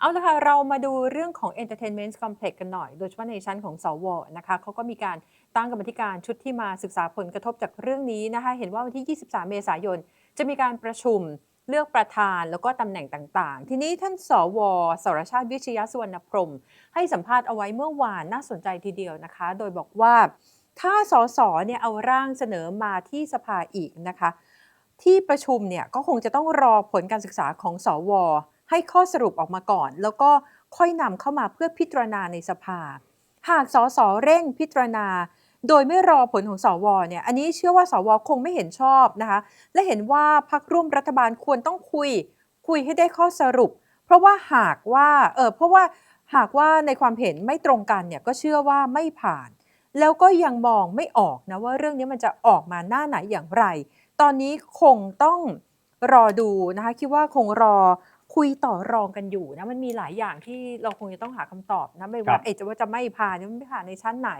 เอาละค่ะ เรามาดูเรื่องของ Entertainment Complex กันหน่อย โดยเฉพาะในชั้นของสวนะคะเขาก็มีการตั้งกรรมธิการชุดที่มาศึกษาผลกระทบจากเรื่องนี้นะคะ เห็นว่าวันที่ 23 เมษายน จะมีการประชุมเลือกประธานแล้วก็ตำแหน่งต่างๆ ทีนี้ท่านสวสรชาติวิชยสุวรรณพรมให้สัมภาษณ์เอาไว้เมื่อวานน่าสนใจทีเดียวนะคะ โดยบอกว่า ถ้าสสเนี่ยเอาร่างเสนอมาที่สภาอีกนะคะ ที่ประชุมเนี่ยก็คงจะต้องรอผลการศึกษาของสว ให้ข้อสรุปออกมาก่อน แล้วก็ค่อยนำเข้ามาเพื่อพิจารณาในสภา หากสสเร่งพิจารณา โดยไม่รอผลของสวเนี่ยอันนี้เชื่อว่าสวคงไม่เห็นชอบนะคะและเห็นว่าพักร่วมรัฐบาลควรต้องคุย คุยให้ได้ข้อสรุป เพราะว่าหากว่าเออเพราะว่าหากว่าในความเห็นไม่ตรงกันเนี่ยก็เชื่อว่าไม่ผ่าน แล้วก็ยังมองไม่ออกนะว่าเรื่องนี้มันจะออกมาหน้าไหนอย่างไร ตอนนี้คงต้องรอดูนะคะคิดว่าคงรอ คุยต่อรองกันอยู่นะมันมีหลายอย่างที่เราคงจะต้องหาคำตอบนะไม่ครัว่าบเอะจะว่าจะไม่ผ่านเนี่ยมันไม่ผ่านในชั้นไหน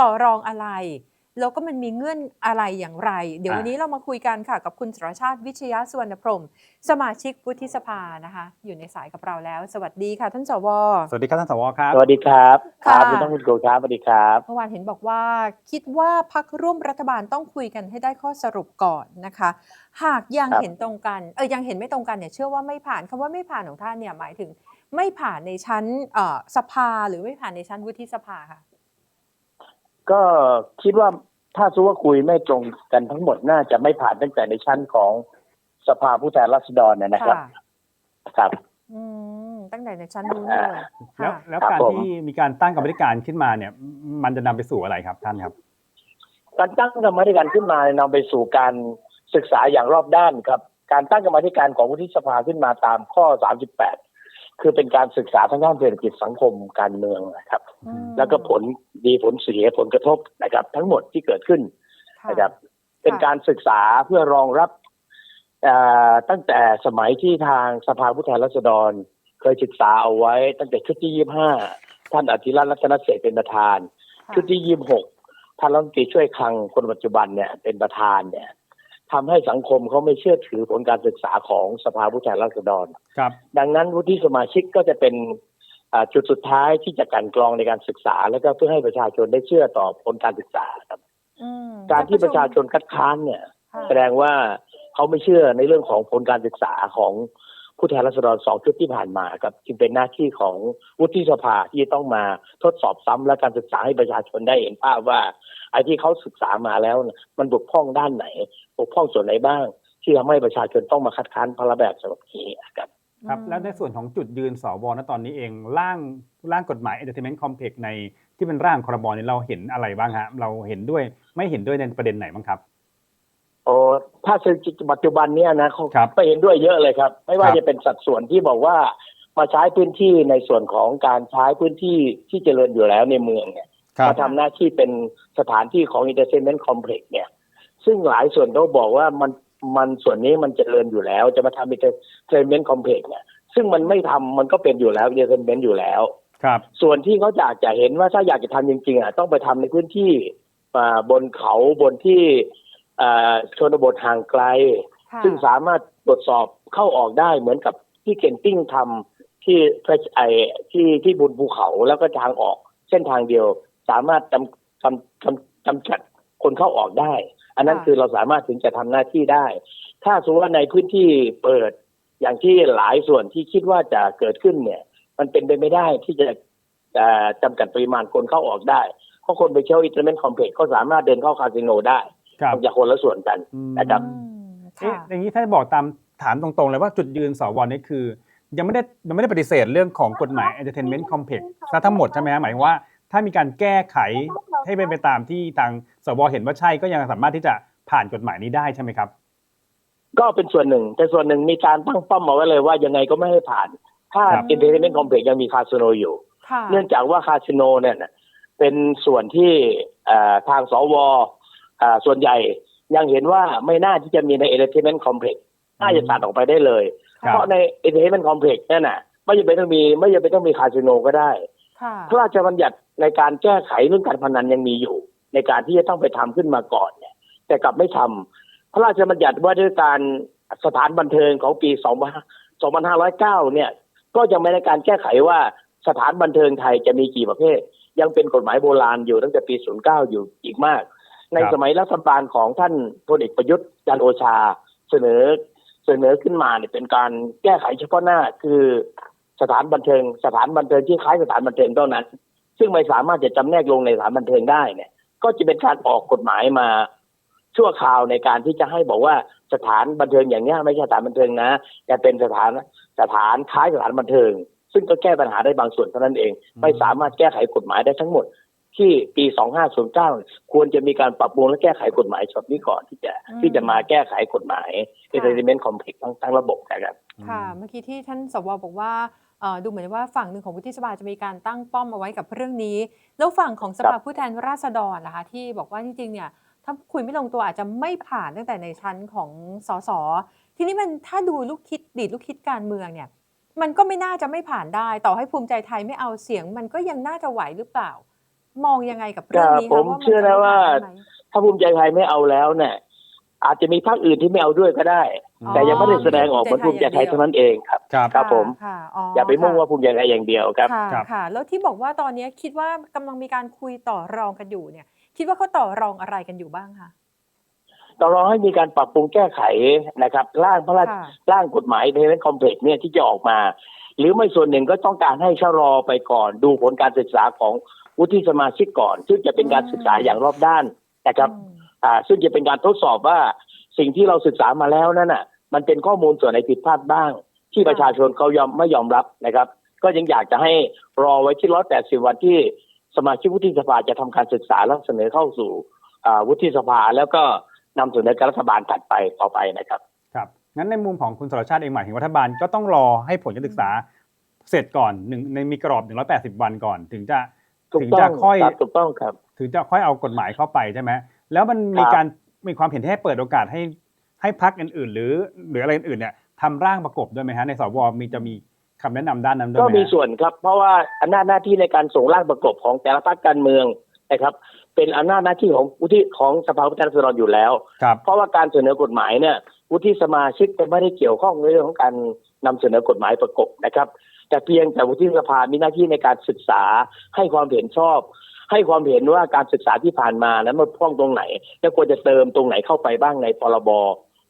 ต่อรองอะไร แล้วก็มันมีเงื่อนอะไรอย่างไร เดี๋ยววันนี้เรามาคุยกันค่ะ กับคุณสรชาติวิชยสุวรรณพรหมสมาชิกวุฒิสภานะคะ อยู่ในสายกับเราแล้ว สวัสดีค่ะท่านสว สวัสดีครับท่านสวครับ สวัสดีครับคค่ะรับคุณต้องคุณโกครับสวัสดีครับเมื่อวานเห็นบอกว่าคิดว่าพักร่วมรัฐบาลต้องคุยกันให้ได้ข้อสรุปก่อนนะคะ หากยังครับเห็นตรงกันเออยังเห็นไม่ตรงกันเนี่ยเชื่อว่าไม่ผ่านคำว่าไม่ผ่านของท่านเนี่ยหมายถึง ไม่ผ่านในชั้นเอ่อสภาหรือไม่ผ่านในชั้นวุฒิสภาค่ะ ก็คิดว่าถ้าสมมติว่าคุยไม่ตรงกันทั้งหมดน่าจะไม่ผ่านตั้งแต่ในชั้นของสภาผู้แทนราษฎรเนยนะครับค่ะครับ อืมตั้งแต่ในชั้นนู้นเลยแล้วค่ะแล้วครับการผมที่มีการตั้งกรรมธิการขึ้นมาเนี่ย มันจะนำไปสู่อะไรครับท่านครับ การตั้งกรรมาธิการขึ้นมาเนี่ยนำไปสู่การศึกษาอย่างรอบด้านครับ การตั้งกรรมาธิการของวุฒิสภาขึ้นมาตามข้อ 38 คือเป็นการศึกษาทางด้านเศรษฐกิจสังคมการเมืองนะครับอืมแล้วก็ผลดีผลเสียผลกระทบนะครับ ทั้งหมดที่เกิดขึ้นค่ะนะครับเป็นการศึกษาเพื่อรองรับเอ่อตั้งแต่สมัยที่ทางสภาผู้แทนราษฎร เคยศึกษาเอาไว้ ตั้งแต่ชุดที่ยี่ห้าท่านอธิรัตน์รัตนเศรษฐ์เป็นประธานค่ะชุดที่ยี่หกท่านรัฐมนตรีช่วยคลังคนปัจจุบันเนี่ยเป็นประธานเนี่ย ทำให้สังคมเขาไม่เชื่อถือผลการศึกษาของสภาผู้แทนราษฎรครับ ดังนั้นวุฒิสมาชิกก็จะเป็นอ่าจุดสุดท้ายที่จะกลันกรองในการศึกษา แล้วก็เพื่อให้ประชาชนได้เชื่อต่อผลการศึกษาครับอืมการที่ประชาชนคัดค้านเนี่ยค่ะแสดงว่าเขาไม่เชื่อในเรื่องของผลการศึกษาของ ผู้แทนราษฎรสองชุดที่ผ่านมาครับจึงเป็นหน้าที่ของวุฒิสภาที่ต้องมาทดสอบซ้ำและการศึกษาให้ประชาชนได้เห็นภาพว่าไอ้ที่เขาศึกษามาแล้วน่ะมันบกพร่องด้านไหนบกพร่องส่วนไหนบ้าง ที่ทำให้ประชาชนต้องมาคัดค้านพระแบบฉบับนี้ครับครับอืมแล้วในส่วนของจุดยืนสวณตอนนี้เองร่างร่างกฎหมาย Entertainment Complex ในที่เป็นร่างครบเนี่ยเราเห็นอะไรบ้างฮะเราเห็นด้วยไม่เห็นด้วยในประเด็นไหนบ้างครับ โอ้ถ้าเศรษฐกิจปัจจุบันเนี่ยนะเขาครับไม่เห็นด้วยเยอะเลยครับ ไม่ว่าครับ จะเป็นสัดส่วนที่บอกว่ามาใช้พื้นที่ในส่วนของการใช้พื้นที่ที่เจริญอยู่แล้วในเมืองเนี่ยมาทำหน้าที่เป็นสถานที่ของ Entertainment Complex เนี่ย ซึ่งหลายส่วนเขาบอกว่ามันมันส่วนนี้มันเจริญอยู่แล้ว จะมาทำ Entertainment Complex เนี่ย ซึ่งมันไม่ทำมันก็เป็นอยู่แล้ว Entertainment อยู่แล้ว ครับ ส่วนที่เขาอยากจะเห็นว่าถ้าอยากจะทำจริงๆอะต้องไปทำในพื้นที่อ่าบนเขาบนที่อ่า ชนบทห่างไกลค่ะซึ่งสามารถตรวจสอบเข้าออกได้เหมือนกับที่เก่งติ้งทำที่พระไอที่ที่บนภูเขาแล้วก็ทางออกเส้นทางเดียว สามารถจำจำจำจำกัดคนเข้าออกได้ อันนั้นค่ะคือเราสามารถถึงจะทำหน้าที่ได้ ถ้าสมมติว่าในพื้นที่เปิดอย่างที่หลายส่วนที่คิดว่าจะเกิดขึ้นเนี่ย มันเป็นไปไม่ได้ที่จะเอ่อจำกัดปริมาณคนเข้าออกได้เพราะคนไปเที่ยวอินเทอร์เน็ตคอมเพล็กซ์ก็สามารถเดินเข้าคาสิโนได้ ครับมันจะคนละส่วนกันอืมนะครับอืมเอ๊ะค่ะอย่างนี้ท่านบอกตามถามตรงๆเลยว่าจุดยืนสวนี่คือ ยังไม่ได้ยังไม่ได้ปฏิเสธเรื่องของกฎหมาย Entertainment Complex ซะทั้งหมดใช่ไหมฮะหมายถึงว่า ถ้ามีการแก้ไขให้เป็นไปตามที่ทางสวเห็นว่าใช่ก็ยังสามารถที่จะผ่านกฎหมายนี้ได้ใช่ไหมครับ ก็เป็นส่วนหนึ่ง แต่ส่วนหนึ่งมีการตั้งเป้ามาไว้เลยว่ายังไงก็ไม่ให้ผ่าน ถ้าครับอินเทอร์เน็ตคอมเพล็กซ์ยังมีคาสิโนอยู่ค่ะเนื่องจากว่าคาสิโนเนี่ยนะเป็นส่วนที่เอ่อทางสวอ่า ส่วนใหญ่ยังเห็นว่าไม่น่าที่จะมีใน Entertainment Complex น่าจะตัดออกไปได้เลยครับเพราะใน Entertainment Complex นั่นน่ะไม่จำเป็นต้องมีไม่จำเป็นต้องมีคาสิโนก็ได้ค่ะพระราชบัญญัติในการแก้ไขเรื่องการพนันยังมีอยู่ ในการที่จะต้องไปทำขึ้นมาก่อนเนี่ย แต่กลับไม่ทำพระราชบัญญัติว่าด้วยการสถานบันเทิงของปี2509 เนี่ย ก็ยังไม่ได้การแก้ไขว่าสถานบันเทิงไทยจะมีกี่ประเภท ยังเป็นกฎหมายโบราณอยู่ตั้งแต่ปี 09 อยู่อีกมาก ในครับสมัยรัฐบาลของท่านพลเอกประยุทธ์จันทร์โอชาเสนอเสนอขึ้นมาเนี่ยเป็นการแก้ไขเฉพาะหน้าคือสถานบันเทิง สถานบันเทิงที่คล้ายสถานบันเทิงเท่านั้น ซึ่งไม่สามารถจะจำแนกลงในสถานบันเทิงได้เนี่ยก็จะเป็นการออกกฎหมายมาชั่วคราวในการที่จะให้บอกว่าสถานบันเทิงอย่างเนี้ยไม่ใช่สถานบันเทิงนะแต่เป็นสถานสถานคล้ายสถานบันเทิง ซึ่งก็แก้ปัญหาได้บางส่วนเท่านั้นเองอืมไม่สามารถแก้ไขกฎหมายได้ทั้งหมด ที่ปี2509 ควรจะมีการปรับปรุงและแก้ไขกฎหมายฉบับนี้ก่อนที่จะอืมที่จะมาแก้ไขกฎหมาย Entertainment Complex ทั้งทั้งระบบนะครับค่ะเมื่อกี้ที่ท่านสวบอกว่าเอ่อดูเหมือนว่าฝั่งหนึ่งของวุฒิสภาจะมีการตั้งป้อมเอาไว้กับเรื่องนี้ แล้วฝั่งของสภาผู้แทนราษฎรนะคะที่บอกว่าจริงๆเนี่ยถ้าคุยไม่ลงตัวอาจจะไม่ผ่านตั้งแต่ในชั้นของสสทีนี้มันถ้าดูลูกคิดดีดลูกคิดการเมืองเนี่ย มันก็ไม่น่าจะไม่ผ่านได้ ต่อให้ภูมิใจไทยไม่เอาเสียง มันก็ยังน่าจะไหวหรือเปล่า มองยังไงกับเรื่องนี้ครัคะบผมว่ามัเชื่อนะว่าจะไม่ผ่นได้ไหมถ้าภูมิใจไทยไม่เอาแล้วเนี่ยอาจจะมีพรรคอื่นที่ไม่เอาด้วยก็ได้อ๋อแต่ยังไม่ได้แสดงออกเหมือนภูมิใจไทยเท่านั้นเองครับครับครับผมค่ะอย่าไปมุ่งค่ะว่าภูมิใจไทยอย่างเดียวครับค่ะครับค่ะ แล้วที่บอกว่าตอนนี้คิดว่ากำลังมีการคุยต่อรองกันอยู่เนี่ย คิดว่าเขาต่อรองอะไรกันอยู่บ้างคะต่อรองให้มีการปรับปรุงแก้ไขนะครับ ร่างพระราชค่ะร่างกฎหมายในเรื่องคอมเพล็กซ์เนี่ยที่จะออกมา หรือไม่ส่วนหนึ่งก็ต้องการให้ชะลอไปก่อนดูผลการศึกษาของ วุฒิสมาชิกก่อน ซึ่งจะเป็นการศึกษาอย่างรอบด้านนะครับอืมอ่าซึ่งจะเป็นการทดสอบว่าสิ่งที่เราศึกษามาแล้วนั่นน่ะ มันเป็นข้อมูลส่วนไหนผิดพลาดบ้าง ที่ประชาชนเขายอมไม่ยอมรับนะครับ ก็ยังอยากจะให้รอไว้ที่ร้อยแปดสิบวันที่สมาชิกวุฒิสภาจะทำการศึกษาแล้วเสนอเข้าสู่อ่าวุฒิสภาแล้วก็นำเสนอกับรัฐบาลถัดไปต่อไปนะครับครับงั้นในมุมของคุณสรชาติเองหมายถึงว่ารัฐบาลก็ต้องรอให้ผลการศึกษาเสร็จก่อนหนึ่งในมีกรอบ 180 วันก่อน ถึงจะ ถูกถึงต้จะองค่อยครับถูกต้องครับ ถึงจะค่อยเอากฎหมายเข้าไปใช่ไหมแล้วมันมีครับการมีความเห็นที่ให้เปิดโอกาสให้ให้พักอื่นๆ หรือหรืออะไรอื่นๆเนี่ยทำร่างประกบด้วยไหมฮะในสวมีจะมีคำแนะนำด้านนั้นด้วยก็ไหมมีฮะส่วนครับ เพราะว่าอำนาจหน้าที่ในการส่งร่างประกบของแต่ละพรรคการเมืองนะครับ เป็นอำนาจหน้าที่ของวุฒิของสภาผู้แทนราษฎรอยู่แล้วครับเพราะว่าการเสนอกฎหมายเนี่ยวุฒิสมาชิกจะไม่ได้เกี่ยวข้องในเรื่องของการนำเสนอกฎหมายประกบนะครับ แต่เพียงแต่วุฒิสภามีหน้าที่ในการศึกษาให้ความเห็นชอบ ให้ความเห็นว่าการศึกษาที่ผ่านมานั้นมันพร่องตรงไหน และควรจะเติมตรงไหนเข้าไปบ้างในพรบ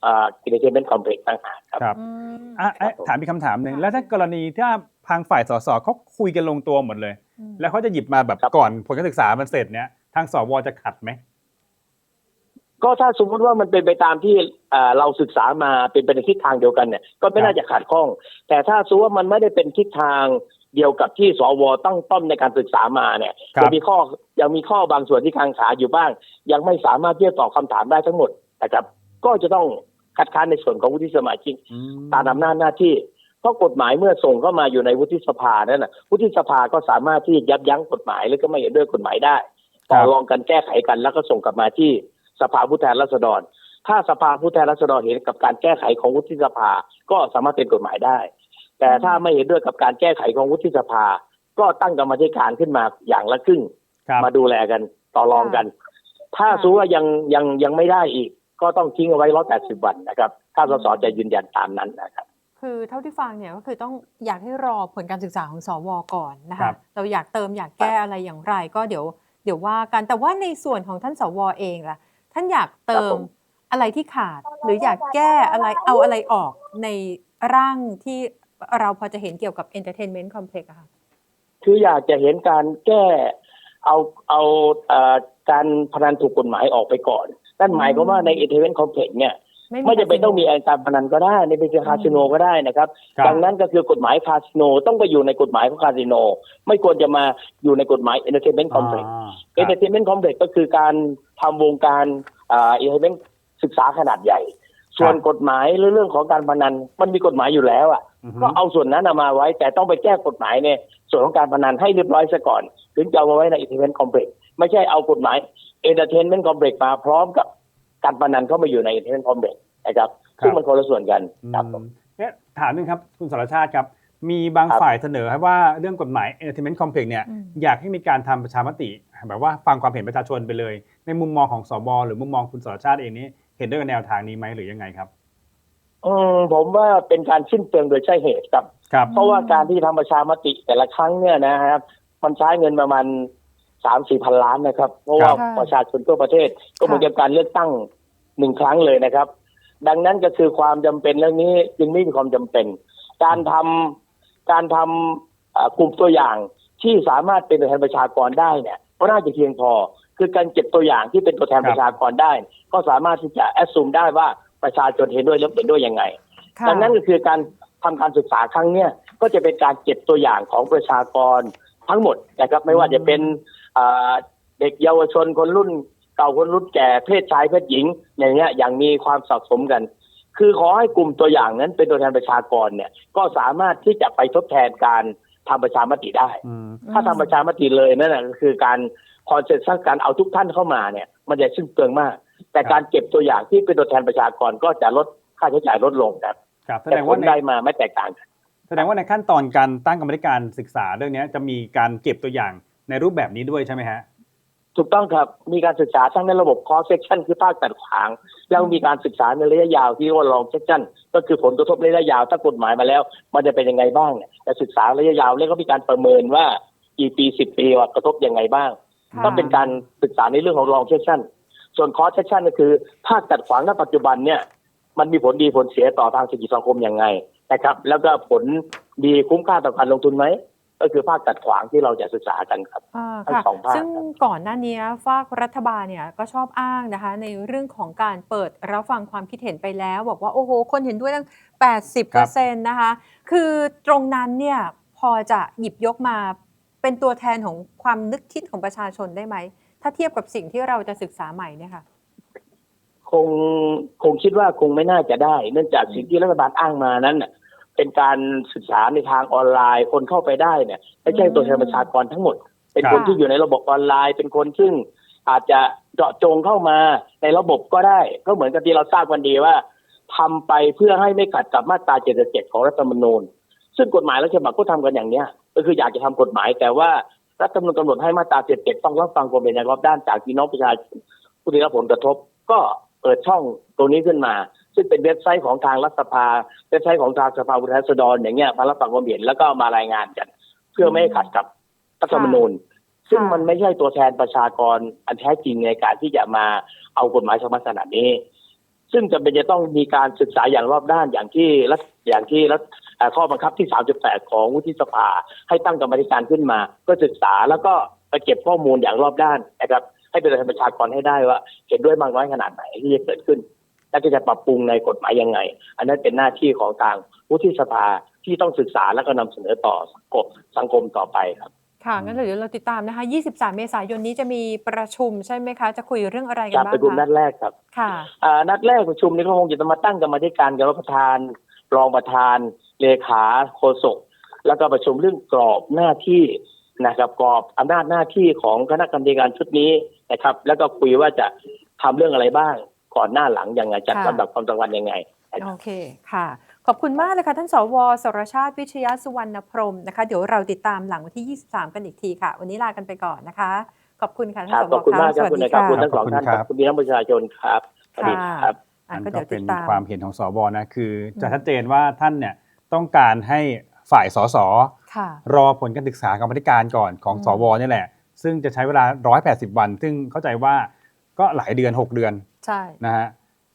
อ่ากิจการเป็นคอมเพล็กซ์ต่างหากครับครับอืมอะเอ๊ะครับผมถามอีกคำถามหนึ่งค่ะแล้วถ้ากรณีถ้าทางฝ่ายสสเขาคุยกันลงตัวหมดเลยอืมแล้วเขาจะหยิบมาแบบก่อนผลการศึกษามันเสร็จเนี่ยทางสวจะขัดไหม ก็ถ้าสมมติว่ามันเป็นไปตามที่เอ่อเราศึกษามาเป็นไปในทิศทางเดียวกันเนี่ยก็ไม่ครับน่าจะขัดข้อง แต่ถ้าสมมติว่ามันไม่ได้เป็นทิศทางเดียวกับที่สวตั้งต้นในการศึกษามาเนี่ยครับยังมีข้อยังมีข้อบางส่วนที่ค้างขาอยู่บ้าง ยังไม่สามารถที่จะตอบคำถามได้ทั้งหมดนะครับ ก็จะต้องคัดค้านในส่วนของวุฒิสมาชิกอืมตามอำนาจหน้าที่เพราะกฎหมายเมื่อส่งเข้ามาอยู่ในวุฒิสภานั่นนะวุฒิสภาก็สามารถที่ยับยั้งกฎหมาย หรือก็ไม่เห็นด้วยกฎหมายได้ต่อรองกันแก้ไขกันแล้วก็ส่งกลับมาที่ สภาผู้แทนราษฎร ถ้าสภาผู้แทนราษฎรเห็นกับการแก้ไขของวุฒิสภา ก็สามารถเป็นกฎหมายได้ แต่ถ้าไม่เห็นด้วยกับการแก้ไขของวุฒิสภา ก็ตั้งกรรมาธิการขึ้นมาอย่างละครึ่งครับมาดูแลกันต่อรองกัน ถ้าค่ะสูว่ายังยังยังไม่ได้อีก ก็ต้องทิ้งเอาไว้ร้อยแปดสิบวันนะครับ ถ้าสสจะยืนยันตามนั้นนะครับคือเท่าที่ฟังเนี่ยก็คือต้องอยากให้รอผลการศึกษาของสวก่อนนะครัคะบเราอยากเติมอยากแก้อะไรอย่างไร ก็เดี๋ยวเดี๋ยวว่ากันแต่ว่าในส่วนของท่านสวเองล่ะ ท่านอยากเติครับผมมอะไรที่ขาด หรืออยากแก้อะไรเอาอะไรออกในร่างที่เราพอจะเห็นเกี่ยวกับ entertainment complex อะค่ะคืออยากจะเห็นการแก้เอาเอาเอ่อการพนันถูกกฎหมายออกไปก่อนนั่นหมายความว่าในเอเทเวนคอมเพล็กซ์เนี่ย ไม่จำเป็นต้องมีการพนันก็ได้ในเป็นคาสิโนก็ได้นะครับครับ ดังนั้นก็คือกฎหมายคาสิโนต้องไปอยู่ในกฎหมายของคาสิโน ไม่ควรจะมาอยู่ในกฎหมายเอนเตอร์เทนเมนต์คอมเพล็กซ์อ่าคเอรับเ r อร์เทนเมนต์คอมเพล็กซ์ก็คือการทำวงการเอ่อเอนเตอร์เทนเมนต์ศึกษาขนาดใหญ่ ส่วนกฎหมายหรือเรื่องของการพนันมันมีกฎหมายอยู่แล้วอะอือฮึก็เอาส่วนนั้นเอามาไว้ แต่ต้องไปแก้กฎหมายในส่วนของการพนันให้เรียบร้อยซะก่อน ถึงจะเอามาไว้ในเอนเตอร์เทนเมนต์คอมเพล็กซ์ไม่ใช่เอากฎหมายเอนเตอร์เทนเมนต์คอมเพล็กซ์มาพร้อมกับ การพนันเข้ามาอยู่ในเอนเตอร์เทนเมนต์คอมเพล็กซ์นะครับซึ่งมันคนละส่วนกันครับผมเนี่ยถามหนึงครับคุณสรชาติครับ มีบางครับฝ่ายเสนอให้ว่าเรื่องกฎหมาย Entertainment Complex เนี่ยอืมอยากให้มีการทำประชามติ แบบว่าฟังความเห็นประชาชนไปเลย ในมุมมองของสบหรือมุมมองคุณสรชาติเองนี้เห็นด้วยกับแนวทางนี้ไหมหรือยังไงครับอืมผมว่าเป็นการสิ้นเปลืองโดยใช่เหตุครับครับเพราะว่าการที่ทำประชามติแต่ละครั้งเนี่ยนะครับ มันใช้เงินประมาณ สามสี่พันล้านนะครับ เพราะว่าค่ะประชาชนทั่วประเทศก็เหมือนกับการเลือกตั้งหนึ่งครั้งเลยนะครับ ดังนั้นก็คือความจำเป็นเรื่องนี้จึงไม่มีความจำเป็น การทำการทำเอ่อกลุ่มตัวอย่างที่สามารถเป็นตัวแทนประชากรได้เนี่ยก็น่าจะเพียงพอ คือการเก็บตัวอย่างที่เป็นตัวแทนครับประชากรได้ ก็สามารถที่จะแอดซูมได้ว่าประชาชนเห็นด้วยหรือเห็นด้วยยังไงค่ะดังนั้นก็คือการทำการศึกษาครั้งเนี้ยก็จะเป็นการเก็บตัวอย่างของประชากรทั้งหมดนะครับไม่ว่าจะเป็นอ่า เด็กเยาวชนคนรุ่นเก่าคนรุ่นแก่เพศชายเพศหญิง อย่างเงี้ยอย่างมีความสะสมกัน คือขอให้กลุ่มตัวอย่างนั้นเป็นตัวแทนประชากรเนี่ย ก็สามารถที่จะไปทดแทนการทำประชามติได้อืมถ้าทำประชามติเลยนั่นแหละก็คือการคอนเซ็ปต์การเอาทุกท่านเข้ามาเนี่ย มันจะสิ้นเปลืองมาก แต่ครับการเก็บตัวอย่างที่เป็นตัวแทนประชากรก็จะลดค่าใช้จ่ายลดลงครับครับแสแต่ดงผว่าลในได้มาไม่แตกต่างกันแสดงว่าในขั้นตอนการตั้งกรรมธิการศึกษาเรื่องนี้จะมีการเก็บตัวอย่าง ในรูปแบบนี้ด้วยใช่ไหมฮะถูกต้องครับ มีการศึกษาทั้งในระบบ cross section คือภาคตัดขวาง แล้วมีการศึกษาในระยะยาวที่เรียกว่า long section ก็คือผลกระทบระยะยาวถ้ากฎหมายมาแล้ว มันจะเป็นยังไงบ้างเนี่ยแต่ศึกษาระยะยาวแล้วก็มีการประเมินว่ากี่ปีสิบปีว่ากระทบยังไงบ้างค่ะก็เป็นการศึกษาในเรื่องของ long section ส่วน cross section ก็คือ ภาคตัดขวางณปัจจุบันเนี่ยมันมีผลดีผลเสียต่อทางเศรษฐกิจสังคมยังไงนะครับ แล้วก็ผลดีคุ้มค่าต่อการลงทุนไหม ก็คือภาคตัดขวางที่เราจะศึกษากันครับอ่าทั้งค่ะสองภาคซึ่งก่อนหน้านี้ฝากรัฐบาลเนี่ยก็ชอบอ้างนะคะ ในเรื่องของการเปิดรับฟังความคิดเห็นไปแล้ว บอกว่าโอ้โห คนเห็นด้วยตั้ง 80%นะคะ คือตรงนั้นเนี่ยพอจะหยิบยกมาเป็นตัวแทนของความนึกคิดของประชาชนได้ไหม ถ้าเทียบกับสิ่งที่เราจะศึกษาใหม่เนี่ยค่ะคงคงคิดว่าคงไม่น่าจะได้ เนื่องจากสิ่งที่รัฐบาลอ้างมานั้นน่ะ เป็นการศึกษาในทางออนไลน์ คนเข้าไปได้เนี่ยไม่ใช่ตัวแทนประชากรทั้งหมด เป็นคนค่ะที่อยู่ในระบบออนไลน์ เป็นคนซึ่งอาจจะเจาะจงเข้ามาในระบบก็ได้ ก็เหมือนกับที่เราทราบกันดีว่าทำไปเพื่อให้ไม่ขัดกับมาตรา 77 ของรัฐธรรมนูญ ซึ่งกฎหมายรัฐฉบับก็ทำกันอย่างเนี้ย ก็คืออยากจะทำกฎหมาย แต่ว่ารัฐธรรมนูญกำหนดให้มาตรา 77 ต้องรับฟังความเป็นอย่างรอบด้านจากพี่น้องประชาชนผู้ได้รับผลกระทบ ก็เปิดช่องตรงนี้ขึ้นมา ซึ่งเป็นเว็บไซต์ของทางรัฐสภา เว็บไซต์ของทางสภาผู้แทนราษฎรอย่างเงี้ยมารับฟังความเห็นแล้วก็มารายงานกัน เพื่อไม่ให้ขัดกับรัฐธรรมนูญ ซึ่งมันไม่ใช่ตัวแทนประชากรอันแท้จริงในการที่จะมาเอากฎหมายฉบับขนาดนี้ ซึ่งจำเป็นจะต้องมีการศึกษาอย่างรอบด้านอย่างที่รัฐอย่างที่รัฐเอ่อข้อบังคับที่ 38 ของวุฒิสภา ให้ตั้งกรรมาธิการขึ้นมาเพื่อศึกษาแล้วก็ไปเก็บข้อมูลอย่างรอบด้านนะครับให้เป็นตัวแทนประชากรให้ได้ว่า เห็นด้วยมากน้อยขนาดไหนที่จะเกิดขึ้น และก็จะปรับปรุงในกฎหมายยังไง อันนั้นเป็นหน้าที่ของทางวุฒิสภาที่ต้องศึกษาแล้วก็นำเสนอต่อสังคมสังคมต่อไปครับค่ะงั้นเดี๋ยวเราติดตามนะคะ 23 เมษายนนี้จะมีประชุมใช่ไหมคะ จะคุยเรื่องอะไรกัจานกบ้างประชุมนัคะดแรกครับ ค่ะอ่านัดแรกประชุมนี้ก็คงจะต้องมาตั้งกรรมาธิการกับประธาน รองประธาน เลขาโฆษก แล้วก็ประชุมเรื่องกรอบหน้าที่นะครับกรอบอำนาจหน้าที่ของคณะกรรมการชุดนี้นะครับ แล้วก็คุยว่าจะทำเรื่องอะไรบ้าง ก่อนหน้าหลังยังไงจัดค่ะลำดับความสำคัญยังไงนะครับโอเคค่ะ ขอบคุณมากเลยค่ะท่านสวสรชาติวิชยสุวรรณพรหมนะคะ เดี๋ยวเราติดตามหลังวันที่ 23 กันอีกทีค่ะ วันนี้ลากันไปก่อนนะคะ ขอบคุณค่ะท่านครับสวขอบคุณมากครับสวัสคุณดีนะครับค่ะคุณทั้งสองท่านขอบคุณคครัรับบคุณพี่น้องประชาชนครับสวัสดีครับอะนั่นก็ก็เดี๋ยวเป็ตินดตามความเห็นของสวนะคือจะชัดเจนว่าท่านเนี่ยต้องการให้ฝ่ายสสค่ะรอผลการศึกษากรรมธิการก่อนของอืมสวนี่แหละ ซึ่งจะใช้เวลา 180 วัน ซึ่งเข้าใจว่าก็หลายเดือน 6 เดือน ใช่นะฮะ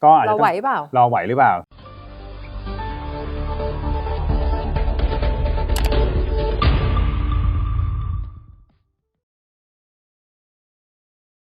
ก็อาจจะเราต้องไหวเปล่ารอไหวหรือเปล่า